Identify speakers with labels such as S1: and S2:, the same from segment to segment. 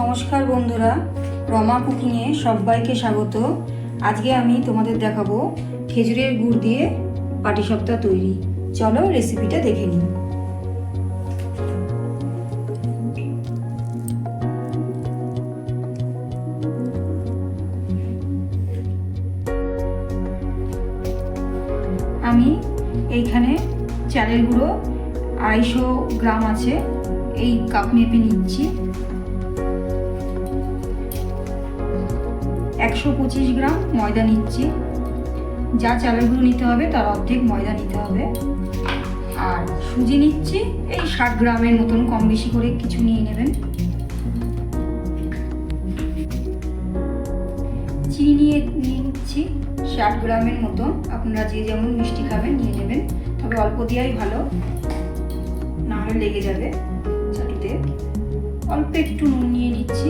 S1: নমস্কার বন্ধুরা, রমা কুকিংয়ে সবাইকে স্বাগত। আজকে আমি তোমাদের দেখাবো খেজুরের গুড় দিয়ে পাটিসাপটা তৈরি। চলো রেসিপিটা দেখে নিই। আমি এইখানে চালের গুঁড়ো আড়াইশো গ্রাম আছে, এই কাপ মেপে নিচ্ছি। একশো পঁচিশ গ্রাম ময়দা নিচ্ছি। যা চালের গুঁড়ো নিতে হবে, তার অর্ধেক ময়দা নিতে হবে। আর সুজি নিচ্ছি, এই ষাট গ্রামের মতন, কম বেশি করে কিছু নিয়ে নেবেন। চিনি নিয়ে নিচ্ছি, ষাট গ্রামের মতো আপনারা যে যেমন মিষ্টি খাবেন, নিয়ে নেবেন। তবে অল্প দেওয়াই ভালো না হলে লেগে যাবে চাটুতে। অল্প একটু নুন নিয়ে নিচ্ছি।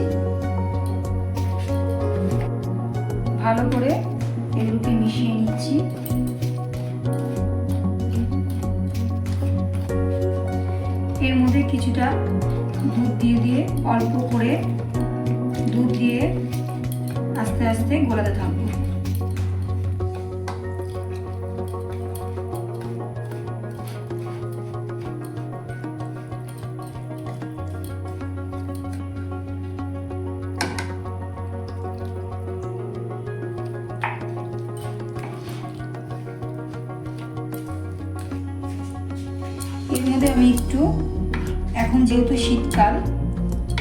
S1: ভালো করে এগুলোকে মিশিয়ে নিচ্ছি। এর মধ্যে কিছুটা দুধ দিয়ে দিয়ে অল্প করে দুধ দিয়ে আস্তে আস্তে গোলাতে থাকব মধ্যে আমি একটু, এখন যেহেতু শীতকাল,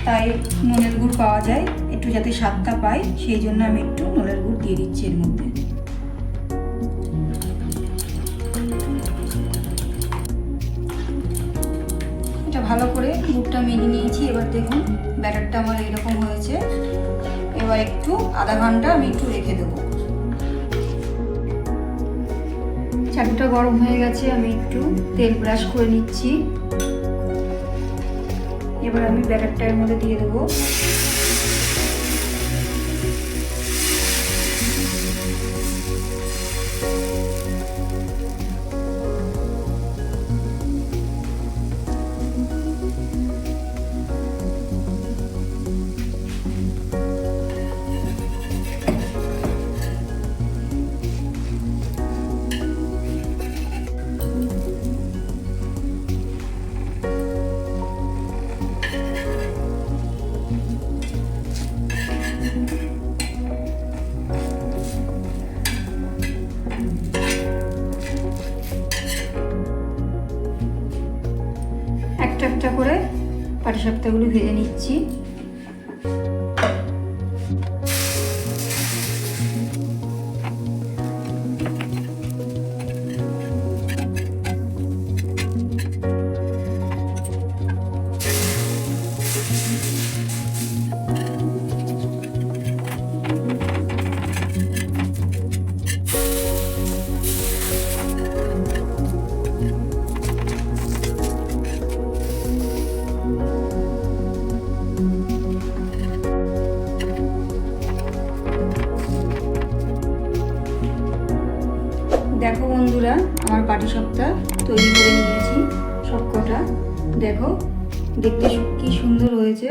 S1: তাই নলের গুড় পাওয়া যায়, একটু যাতে স্বাদটা পাই, সেই জন্য আমি একটু নলের গুড় দিয়ে দিচ্ছি এর মধ্যে। এটা ভালো করে গুড়টা মেনে নিয়েছি, এবার দেখুন, ব্যাটারটা আমার এরকম হয়েছে। এবার একটু আধা ঘণ্টা আমি একটু রেখে দেবো। চাটুটা গরম হয়ে গেছে, আমি একটু তেল ব্রাশ করে নিচ্ছি। এবার আমি ব্যাটারটা এর মধ্যে দিয়ে দেবো। একটা একটা করে পাটিসাপটাগুলো ভেজে নিচ্ছি। বন্ধুরা আমার পাটি সপ্তাহ তৈরি করে নিয়েছি সবকটা। দেখো দেখতে কি সুন্দর হয়েছে।